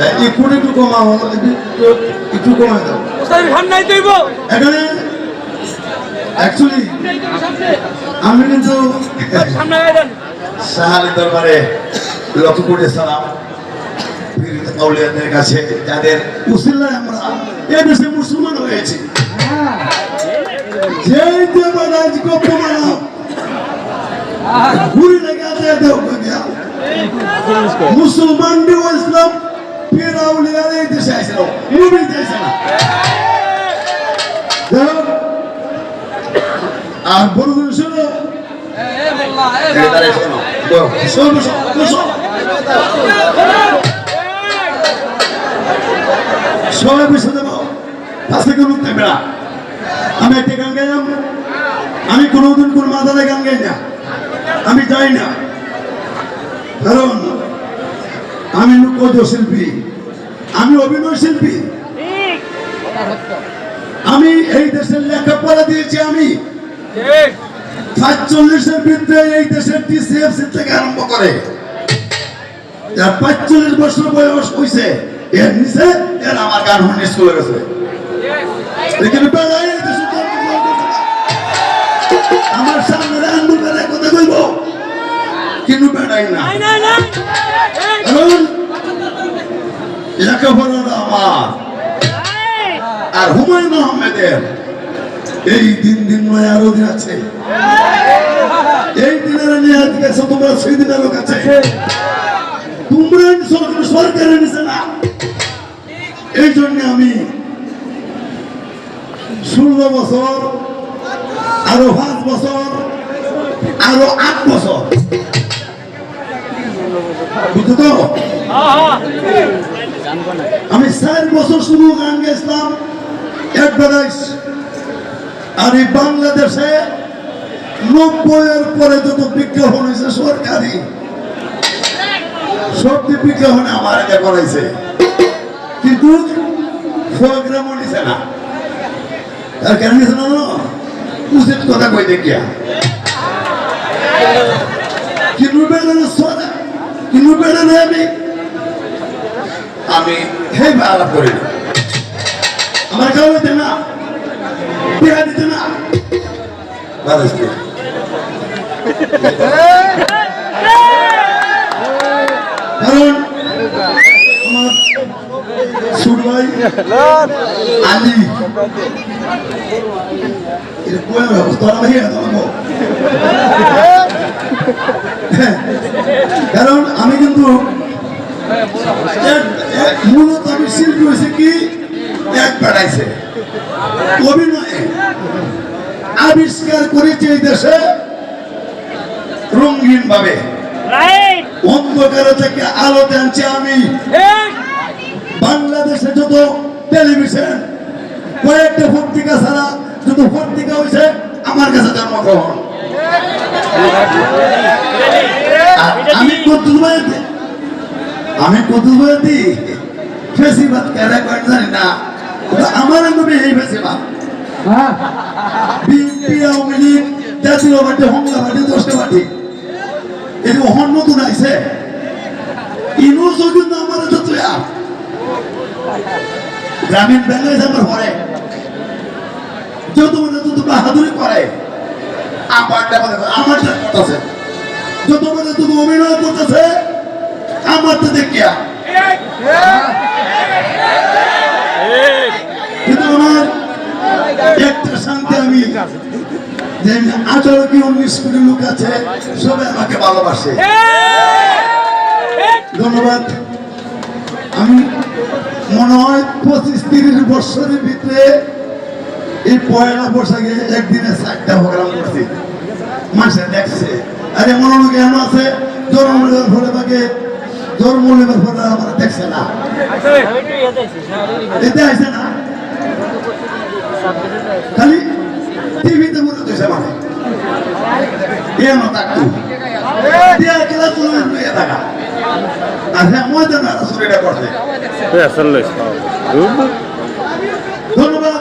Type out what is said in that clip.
একটু একটু কমাও একটু একটু কমায় দাও এখানে অ্যাকচুয়ালি আমি কিন্তু সাহালি দরবারে লক্ষ্য করে সালাম কাছে যাদের উসিল্লায় আমরা এ দেশে মুসলমান হয়েছি যেই ঘুরি লেগে মুসলমান ইসলাম পীর আউলিয়ার এই দেশে দেশে না আর শোনো শোনো শোনো শোনো সবাই না আমি একটা গান গাইলাম আমি কোনোদিন কোন মাদারে গান গাই না। আমি যাই না। কারণ আমি লোকজ শিল্পী। আমি অভিনয় শিল্পী। আমি এই দেশের লেখাপড়া দিয়েছি আমি। সাতচল্লিশের ভিতরে এই দেশের টিসিএফসি থেকে আরম্ভ করে। যার পাঁচচল্লিশ বছর বয়স হয়েছে এর নিচে এর আমার গান হন স্কুলে গেছে। আমার সামনে আন্দোলন বেড়াই কথা কইব কিন্তু বেড়াই না কারণ লেখাপড়াটা আমার আর হুমায়ুন আহমেদের, এই দিন দিন নয় আরও দিন আছে। এই দিনের নিয়ে আজকে তোমরা সেই দিনের লোক আছে। তোমরা সরকারের নিছে না। এই জন্য আমি ষোলো বছর, আরও পাঁচ বছর, আরও আট বছর। বুঝছ? তো আমি চার বছর শুধু গান গেছিলাম। অ্যাডভার্টাইজ আর এই বাংলাদেশে নব্বইয়ের পরে যত বিজ্ঞাপন হয়েছে সরকারি সবটি বিজ্ঞাপন আমার এটা করাইছে কিন্তু উচিত কথা কই দেখিয়া। কিন্তু সোনা কিন্তু বেড়ানো আমি আমি হে আলাপ করি না আমার কেউ দিতে না বিয়া দিতে না। কারণ তোমাকে কারণ আমি কিন্তু মূলত আমি শিল্পী হয়েছে কি? এক বেড়াইছে। অভিনয়ে আবিষ্কার করেছে এই দেশে রঙিন ভাবে অন্ধকারে থেকে আলোতে আনছি আমি। বাংলাদেশে যত টেলিভিশন কয়েকটা পত্রিকা ছাড়া যত পত্রিকা হয়েছে আমার কাছে জন্মগ্রহণ। আর আমি বয়াতি আমি বয়াতি ফেসিবাদ কেন করেন জানি না। আমার আঙ্গুবি এই ফেসিবাদ। BNP Awami League Jatiya Party হংলা party দশটা পার্টি। এটা অহন নতুন আইছে ইনুস কিন্তু আমার তো তুই গ্রামীণ ব্যাংকে আমার পরে যত মানে তত বাহাদুরি করে আমারটা করতেছে যত মানে তত অভিনয় করতেছে আমারটা দেখিয়া কিন্তু আমার একটা শান্তি আমি যে আঠারো কি উনিশ কোটি লোক আছে, সবাই আমাকে ভালোবাসে। ধন্যবাদ। আমি মনে হয় পঁচিশ তিরিশ বছরের ভিতরে এই পয়লা বৈশাখে একদিনে চারটা প্রোগ্রাম করছি। মাসে দেখছে। আর এমন অনেক এমন আছে জন্ম নেবার ফলে তাকে নেবার ফলে আমার দেখছে না। এতে আসে না। খালি টিভিতে মনে হচ্ছে মানে এমন থাকতো দিয়া খেলা তুলে নিয়ে থাকা। আর হ্যাঁ ময়দান আর করছে ধন্যবাদ।